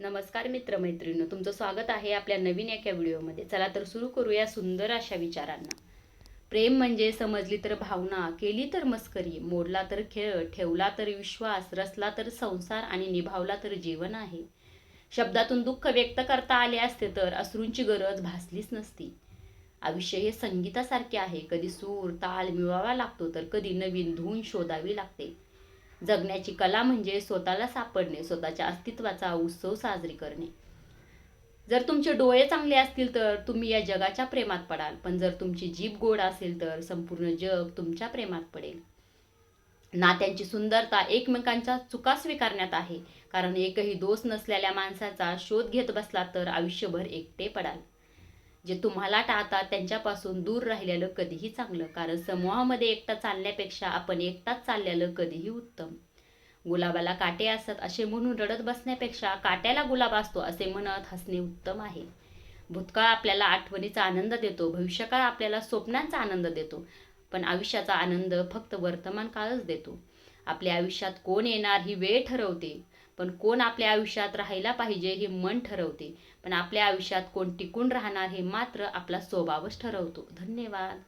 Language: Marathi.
नमस्कार मित्रमैत्रिणी तुमचं स्वागत आहे आपल्या नवीन एका व्हिडिओमध्ये. चला तर सुरू करूया सुंदर अशा विचारांना. प्रेम म्हणजे समजली तर भावना केली तर मस्करी मोडला तर खेळ ठेवला तर विश्वास रचला तर संसार आणि निभावला तर जीवन आहे. शब्दातून दुःख व्यक्त करता आले असते तर अश्रूंची गरज भासलीच नसती. आयुष्य हे संगीतासारखे आहे. कधी सूर ताल मिळवावा लागतो तर कधी नवीन धून शोधावी लागते. जगण्याची कला म्हणजे स्वतःला सापडणे स्वतःच्या अस्तित्वाचा उत्सव साजरी करणे. जर तुमचे डोळे चांगले असतील तर तुम्ही या जगाच्या प्रेमात पडाल पण जर तुमची जीभ गोड असेल तर संपूर्ण जग तुमच्या प्रेमात पडेल. नात्यांची सुंदरता एकमेकांच्या चुका स्वीकारण्यात आहे कारण एकही दोष नसलेल्या माणसाचा शोध घेत बसला तर आयुष्यभर एकटे पडाल. जे तुम्हाला टाळतात त्यांच्यापासून दूर राहिलेलं कधीही चांगलं. कारण समूहामध्ये एकटा चालण्यापेक्षा आपण एकटाच चाललेलं कधीही उत्तम. गुलाबाला काटे असत असे म्हणून रडत बसण्यापेक्षा काट्याला गुलाब असतो असे म्हणत हसणे उत्तम आहे. भूतकाळ आपल्याला आठवणीचा आनंद देतो भविष्यकाळ आपल्याला स्वप्नांचा आनंद देतो पण आयुष्याचा आनंद फक्त वर्तमान काळच देतो. आपल्या आयुष्यात कोण येणार ही वेळ ठरवते. पण कोण आपल्या आयुष्यात राहायला पाहिजे हे मन ठरवते. पण आपल्या आयुष्यात कोण टिकून राहणार हे मात्र आपला स्वभावच ठरवतो. धन्यवाद.